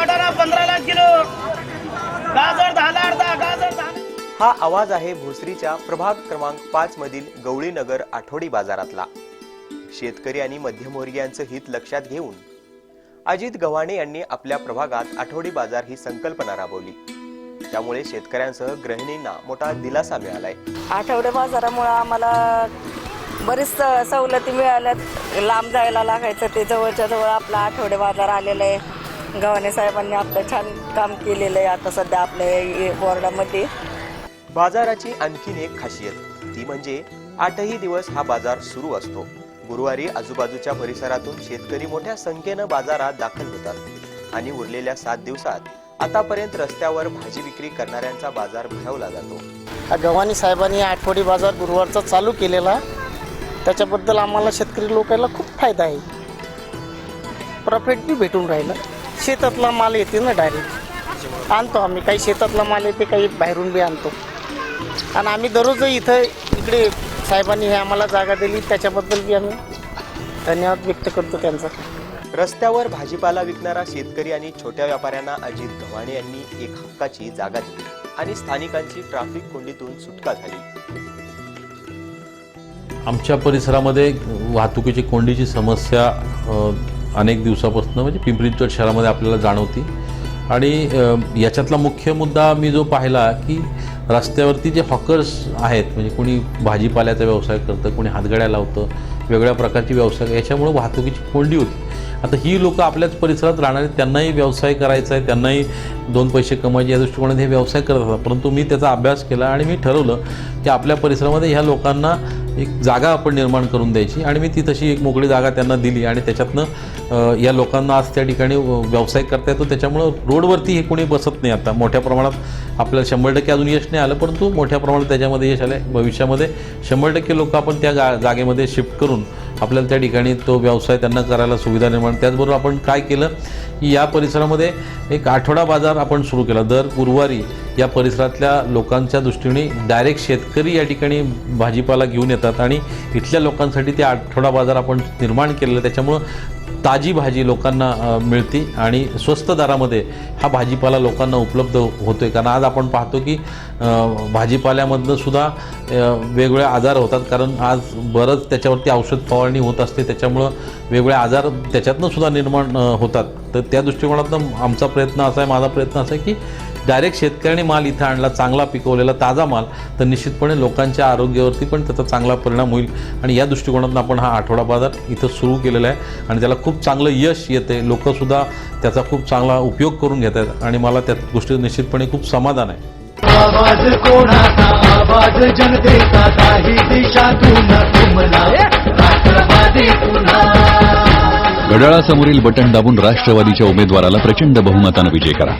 पंधरा लाख किलो. गाजर दहा गाजर दहा हा आवाज आहे भोसरीच्या प्रभाग क्रमांक पाच मधील गवळीनगर आठवडी बाजारातला. शेतकरी आणि मध्यमवर्गीयांचं हित लक्षात घेऊन अजित गव्हाणे यांनी आपल्या प्रभागात आठवडी बाजार ही संकल्पना राबवली. त्यामुळे शेतकऱ्यांसह गृहिणींना मोठा दिलासा मिळालाय. आठवडे बाजारामुळं आम्हाला बरीच सवलती मिळाल्यात. लांब जायला लागायचं ते जवळच्या जवळ आपला आठवडे बाजार आलेलं आहे. गव्हाणे साहेबांनी आपलं छान काम केलेलं आहे आता सध्या आपल्या या वॉर्डामध्ये. बाजाराची आणखीन एक खासियत ती म्हणजे आठही दिवस हा बाजार सुरू असतो. गुरुवारी आजूबाजूच्या परिसरातून शेतकरी मोठ्या संख्येनं बाजारात दाखल होतात आणि उरलेल्या सात दिवसात आतापर्यंत रस्त्यावर भाजी विक्री करणाऱ्यांचा बाजार भरवला जातो. हा गव्हाणी साहेबांनी आठवडी बाजार गुरुवारचा चालू केलेला. त्याच्याबद्दल आम्हाला शेतकरी लोकांना खूप फायदा आहे. प्रॉफिट बी भेटून राहिलं. शेतातला माल येते ना डायरेक्ट आणतो आम्ही. काही शेतातला माल येते काही बाहेरून बी आणतो. आणि आम्ही दररोज इथं इकडे साहेबांनी हे आम्हाला जागा दिली. त्याच्याबद्दल बी आम्ही धन्यवाद व्यक्त करतो त्यांचा. रस्त्यावर भाजीपाला विकणारा शेतकरी आणि छोट्या व्यापाऱ्यांना अजित गव्हाणे यांनी एक हक्काची जागा दिली आणि स्थानिकांची ट्रॅफिक कोंडीतून सुटका झाली. आमच्या परिसरामध्ये वाहतुकीची कोंडीची समस्या अ, अनेक दिवसापासून म्हणजे पिंपरी चिंचवड शहरामध्ये आपल्याला जाणवती. आणि याच्यातला मुख्य मुद्दा मी जो पाहिला की रस्त्यावरती जे हॉकर्स आहेत म्हणजे कोणी भाजीपाल्याचा व्यवसाय करतं कोणी हातगाड्या लावतं वेगळ्या प्रकारची व्यवसाय याच्यामुळं वाहतुकीची कोंडी होती. आता ही लोकं आपल्याच परिसरात राहणारे त्यांनाही व्यवसाय करायचा आहे त्यांनाही दोन पैसे कमवायचे या दृष्टिकोनात हे व्यवसाय करत असतात. परंतु मी त्याचा अभ्यास केला आणि मी ठरवलं की आपल्या परिसरामध्ये ह्या लोकांना एक जागा आपण निर्माण करून द्यायची. आणि मी ती तशी एक मोकळी जागा त्यांना दिली आणि त्याच्यातनं या लोकांना आज त्या ठिकाणी व्यवसाय करता येतो. त्याच्यामुळं रोडवरती हे कोणी बसत नाही आता. मोठ्या प्रमाणात आपल्याला शंभर टक्के अजून यश नाही आलं परंतु मोठ्या प्रमाणात त्याच्यामध्ये यश आलं आहे भविष्यामध्ये शंभर टक्के लोक आपण त्या गा जागेमध्ये शिफ्ट करून आपल्याला त्या ठिकाणी तो व्यवसाय त्यांना करायला सुविधा निर्माण. त्याचबरोबर आपण काय केलं की या परिसरामध्ये एक आठवडा बाजार आपण सुरू केला. दर गुरुवारी या परिसरातल्या लोकांच्या दृष्टीने डायरेक्ट शेतकरी या ठिकाणी भाजीपाला घेऊन येतात आणि इथल्या लोकांसाठी ते आठवडा बाजार आपण निर्माण केलेलं त्याच्यामुळं ताजी भाजी लोकांना मिळते आणि स्वस्त दरामध्ये हा भाजीपाला लोकांना उपलब्ध होतो आहे कारण आज आपण पाहतो की भाजीपाल्यामधनं सुद्धा वेगवेगळे आजार होतात. कारण आज बरंच त्याच्यावरती औषध फवारणी होत असते. त्याच्यामुळं वेगवेगळे आजार त्याच्यातनं सुद्धा निर्माण होतात. तर त्या दृष्टिकोनातनं आमचा प्रयत्न असा आहे माझा प्रयत्न असा आहे की डायरेक्ट शेतकऱ्याने माल इथं आणला चांगला पिकवलेला ताजा माल तर निश्चितपणे लोकांच्या आरोग्यावरती पण त्याचा चांगला परिणाम होईल. आणि या दृष्टिकोनातून आपण हा आठवडा बाजार इथं सुरू केलेला आहे आणि त्याला खूप चांगलं यश येते लोकंसुद्धा त्याचा खूप चांगला उपयोग करून घेत आहेत आणि मला त्या गोष्टी निश्चितपणे खूप समाधान आहे. आवाज कोणाचा? आवाज जनतेचा? काही दिशातून तुमला राष्ट्रवादी घड्याळासमोरील बटन दाबून राष्ट्रवादीच्या उमेदवाराला प्रचंड बहुमतानं विजय करा.